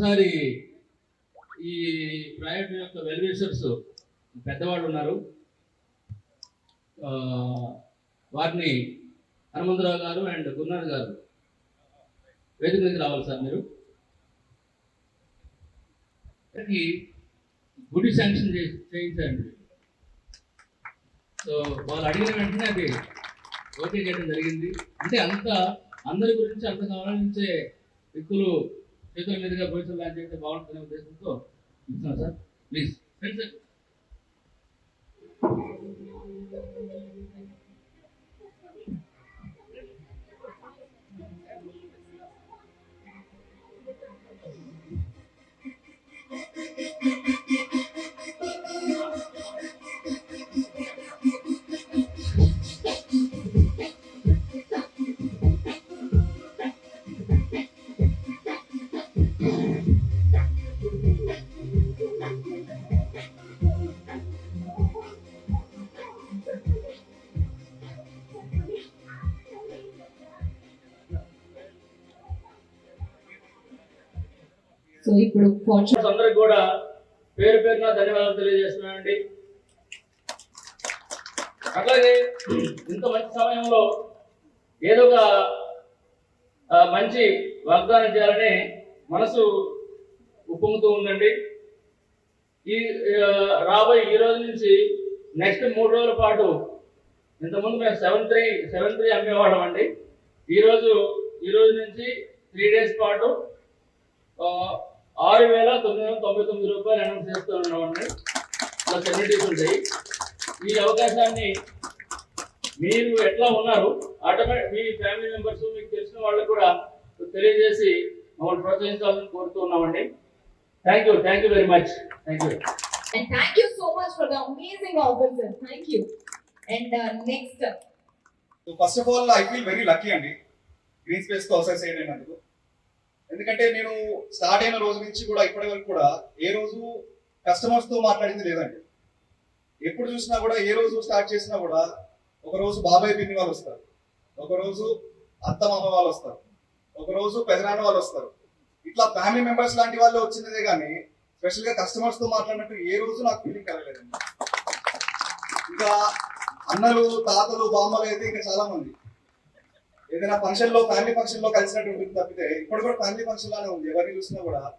ఒకసారి ఈ ప్రాజెక్ట్ యొక్క వెల్విషర్స్ పెద్దవాళ్ళు ఉన్నారు. వారిని హనుమంతరావు గారు అండ్ గురునాథ్ గారు వేదిక మీదకి రావాలి సార్ మీరు. గుడి శాంక్షన్ చేసి చేయించారండి. సో వాళ్ళు అడిగిన వెంటనే అది ఓకే చేయడం జరిగింది. అంటే అంత అందరి గురించి అంత గమనించే వ్యక్తులు చేతుల మీదుగా పోలీసులు లాంచ్ చేస్తే బాగుంటుందనే ఉద్దేశంతో ఇస్తున్నాను సార్. ప్లీజ్ సో ఇప్పుడు అందరికి కూడా పేరు పేరున ధన్యవాదాలు తెలియజేస్తున్నానండి. అట్లాగే ఇంత మంచి సమయంలో ఏదో ఒక మంచి వాగ్దానం చేయాలని మనసు ఉప్పొంగుతూ ఉందండి. ఈ రాబోయే ఈ రోజు నుంచి నెక్స్ట్ మూడు రోజుల పాటు ఇంతకుముందు మేము సెవెన్ త్రీ సెవెన్ త్రీ అమ్మేవాళ్ళం అండి ఈరోజు ఈ రోజు నుంచి త్రీ డేస్ పాటు ఆరు వేల తొమ్మిది వందల తొంభై తొమ్మిది రూపాయలు అనౌన్స్ చేస్తూ ఉన్నామండి. ఇలా సెలబ్రిటీస్ ఉంటాయి. ఈ అవకాశాన్ని మీరు ఎట్లా ఉన్నారు? ఆటోమేటిక్ మీ ఫ్యామిలీ మెంబర్స్ మీకు తెలిసిన వాళ్ళకు కూడా తెలియజేసి మమ్మల్ని ప్రోత్సహించాలని కోరుతూ ఉన్నామండి. Thank you thank you very much thank you And thank you so much for the amazing offer, sir. Thank you. And uh, next, first of all I feel very lucky అండి. గ్రీన్ స్పేస్తో associate అయినందుకు ఎందుకంటే నేను start అయిన రోజు నుంచి కూడా ఇప్పటి వరకు కూడా ఏ రోజు కస్టమర్స్తో మాట్లాడింది లేదండి. ఎప్పుడు చూసినా కూడా ఏ రోజు స్టార్ట్ చేసినా కూడా ఒకరోజు బాబాయ్ పిన్ని వాళ్ళు వస్తారు. ఒకరోజు అత్త మామ వాళ్ళు వస్తారు. ఒకరోజు పెదనాన్న వాళ్ళు వస్తారు. ఇట్లా ఫ్యామిలీ మెంబర్స్ లాంటి వాళ్ళు వచ్చినదే కానీ స్పెషల్గా కస్టమర్స్తో మాట్లాడినట్టు ఏ రోజు నాకు ఫీలింగ్ కలగలేదండి. ఇంకా అన్నలు తాతలు బామ్మలు అయితే ఇంకా చాలా మంది. ఏదైనా ఫంక్షన్లో ఫ్యామిలీ ఫంక్షన్లో కలిసినట్టు ఉంటుంది తప్పితే ఇప్పుడు కూడా ఫ్యామిలీ ఫంక్షన్ లానే ఉంది. ఎవరిని చూసినా కూడా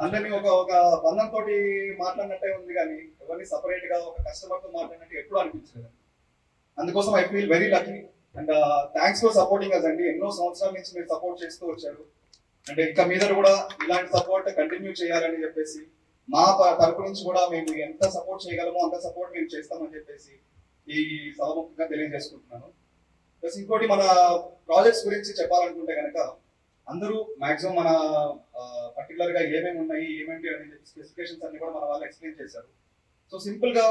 అందరినీ ఒక ఒక బంధం తోటి మాట్లాడినట్టే ఉంది కానీ ఎవరిని సపరేట్గా ఒక కస్టమర్తో మాట్లాడినట్టు ఎప్పుడు అనిపించలేదు. అందుకోసం I feel very lucky and thanks for supporting us అండి. ఎన్నో సంవత్సరాల నుంచి మీరు సపోర్ట్ చేస్తూ వచ్చారు. అంటే ఇంకా మీద కూడా ఇలాంటి సపోర్ట్ కంటిన్యూ చేయాలని చెప్పేసి మా ప- తరపు నుంచి కూడా మేము ఎంత సపోర్ట్ చేయగలమో అంత సపోర్ట్ మేము చేస్తామని చెప్పేసి ఈ సభముఖంగా తెలియజేసుకుంటున్నాను. ప్లస్ ఇంకోటి మన ప్రాజెక్ట్స్ గురించి చెప్పాలనుకుంటే కనుక అందరూ మాక్సిమం మన పర్టికులర్గా ఏమేమి ఉన్నాయి ఏమేంటి అనే స్పెసిఫికేషన్స్ అన్ని కూడా మన వాళ్ళు ఎక్స్ప్లెయిన్ చేశారు. సో సింపుల్గా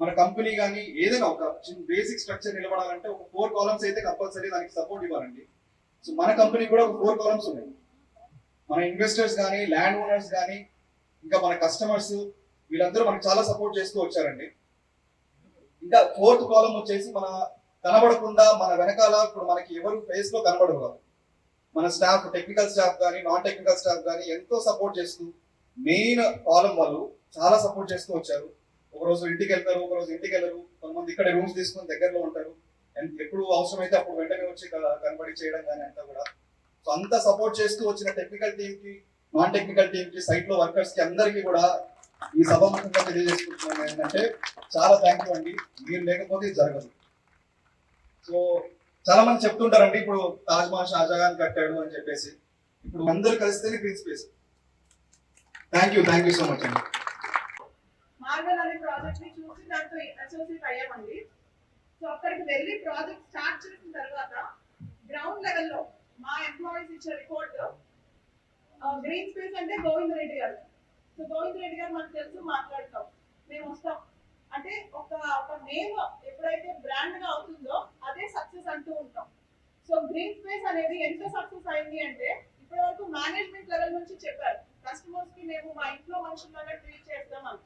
మన కంపెనీ కానీ ఏదైనా ఒక చిన్న బేసిక్ స్ట్రక్చర్ నిలబడాలంటే ఒక ఫోర్ కాలమ్స్ అయితే కంపల్సరీ దానికి సపోర్ట్ ఇవ్వాలండి. సో మన కంపెనీ కూడా ఒక ఫోర్ కాలమ్స్ ఉన్నాయి. మన ఇన్వెస్టర్స్ కానీ ల్యాండ్ ఓనర్స్ కానీ ఇంకా మన కస్టమర్స్ వీళ్ళందరూ మనకు చాలా సపోర్ట్ చేస్తూ వచ్చారండి. ఇంకా ఫోర్త్ కాలం వచ్చేసి మన కనబడకుండా మన వెనకాల ఇప్పుడు మనకి ఎవరు ఫేస్లో కనబడరు. మన స్టాఫ్ టెక్నికల్ స్టాఫ్ కానీ నాన్ టెక్నికల్ స్టాఫ్ కానీ ఎంతో సపోర్ట్ చేస్తూ మెయిన్ కాలం వాళ్ళు చాలా సపోర్ట్ చేస్తూ వచ్చారు. ఒకరోజు ఇంటికి వెళ్తారు ఒకరోజు ఇంటికి వెళ్ళరు. కొంతమంది ఇక్కడ రూమ్స్ తీసుకొని దగ్గరలో ఉంటారు. అండ్ ఎప్పుడు అవసరమైతే అప్పుడు వెంటనే వచ్చి కనబడి చేయడం కానీ అంతా కూడా. సో అంత సపోర్ట్ చేస్తూ వచ్చిన టెక్నికల్ టీమ్కి నాన్ టెక్నికల్ టీమ్కి సైట్లో వర్కర్స్కి అందరికీ కూడా ఈ సభాముఖంగా తెలియజేసుకుంటున్నాను. ఏంటంటే చాలా థ్యాంక్ యూ అండి. మీరు లేకపోతే ఇది జరగదు. సో చాలా మంది చెప్తుంటారండి ఇప్పుడు తాజ్ మహల్ షాజహాన్ కట్టాడు అని చెప్పేసి. ఇప్పుడు అందరూ కలిస్తేనే green space thank you thank you so much అండి. మార్వెల్ అనే ప్రాజెక్ట్ని చూసి దాంతో అసోసియేట్ అయ్యామండి. సో అక్కడికి వెళ్ళి ప్రాజెక్ట్ స్టార్ట్ చేసిన తర్వాత గ్రౌండ్ లెవెల్లో మా ఎంప్లాయీస్ ఇచ్చే రిపోర్ట్ గ్రీన్ స్పేస్ అంటే గోవింద్ రెడ్డి గారు. సో గోవింద్ రెడ్డి గారు మనకు తెలుసు మాట్లాడతాం. మేము వస్తాం. అంటే ఒక ఒక నేమ్ ఎప్పుడైతే బ్రాండ్గా అవుతుందో అదే సక్సెస్ అంటూ ఉంటాం సో గ్రీన్ స్పేస్ అనేది ఎంత సక్సెస్ అయింది అంటే ఇప్పటి వరకు మేనేజ్మెంట్ లెవెల్ నుంచి చెప్పారు. కస్టమర్స్కి మేము మా ఇంట్లో మనుషుల్లాగా ట్రీట్ చేస్తామని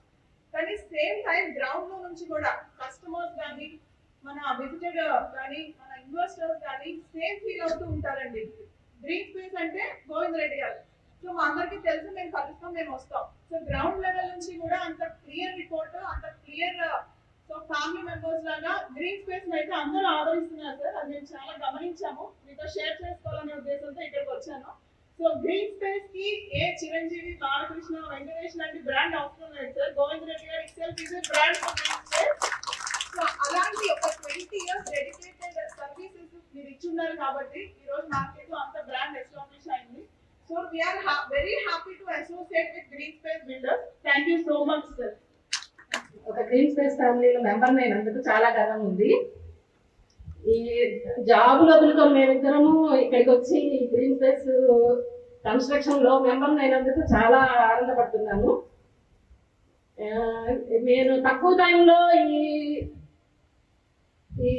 కానీ సేమ్ టైం గ్రౌండ్లో నుంచి కూడా కస్టమర్స్ కానీ మన విజిటర్ కానీ మన ఇన్వెస్టర్స్ కానీ సేమ్ ఫీల్ అవుతూ ఉంటారండి. గ్రీన్ స్పేస్ అంటే గోవింద్ రెడ్డి గారు. సో మా అందరికి తెలుసు మేము కలుస్తాం మేము వస్తాం. సో గ్రౌండ్ లెవెల్ నుంచి కూడా అంత క్లియర్ రిపోర్ట్ అంత క్లియర్ సో ఫ్యామిలీ మెంబర్స్ లాగా గ్రీన్ స్పేస్ అయితే అందరూ ఆదరిస్తున్నారు సార్. అది మేము చాలా గమనించాము. మీతో షేర్ చేసుకోవాలనే ఉద్దేశంతో ఇక్కడికి వచ్చాను. సో గ్రీన్ స్పేస్కి ఏ చిరంజీవి బాలకృష్ణ వెంకటేష్ లాంటి బ్రాండ్ అవసరం లేదు సార్. గోవింద్ రెడ్డి గారు ఇక్సెల్ఫ్ ఇస్ బ్రాండ్ సో అలాంటి ఒక ట్వంటీ ఇయర్స్ డెడికేటెడ్ సర్వీసెస్ మీరు ఇచ్చున్నారు కాబట్టి ఈ రోజు మార్కెట్లో అంత బ్రాండ్ ఎస్టాబ్లిష్ అయింది. So we are very happy to associate with green space builders thank you so much sir ఒక గ్రీన్ స్పేస్ ఫ్యామిలీలో మెంబర్ అయినందుకు చాలా గర్వం ఉంది. ఈ జాబులు వదులుకొని మేమిద్దరము ఇక్కడికి వచ్చి గ్రీన్ స్పేస్ కన్స్ట్రక్షన్లో మెంబర్ అయినందుకు చాలా ఆనందపడుతున్నాను. నేను తక్కువ టైంలో ఈ ఈ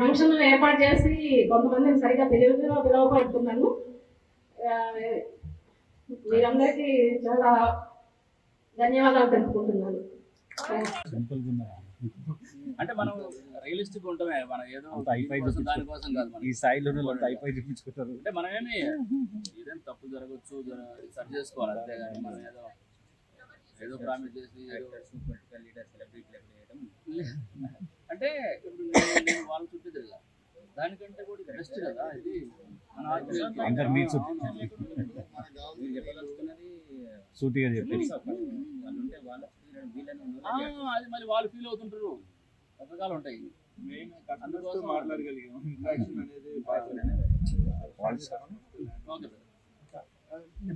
ఫంక్షన్ ఏర్పాటు చేసి కొంతమందిని సరిగా తెలివిగా పిలువపడుతున్నాను మీరందరికీ చాలా ధన్యవాదాలు తెలుపుకుంటున్నాను. అంటే మనం రియలిస్టిక్ ఉంటామే. మనం ఏదో దీనికోసం, కాదు మనం. ఈ వాళ్ళు అయిపోయి చూపించుకుంటారు. అంటే మనమేమి ఏదైనా తప్పు జరగచ్చు జర- సరి చేసుకోవాలి అంతేగాని మనం ఏదో ఏదో ప్రామిస్ చేసి ఏదో లే- అంటే ఇప్పుడు నేను- వాళ్ళ చుట్టూ తిరగా. దానికంటే కూడా బెస్ట్ కదా ఇది. అందరు. మీరు సూటిగా చెప్పేసి ఆ, అది మళ్ళీ వాళ్ళు ఫీల్ అవుతుంటారు. రకరకాలు ఉంటాయి. మాట్లాడగలిగాం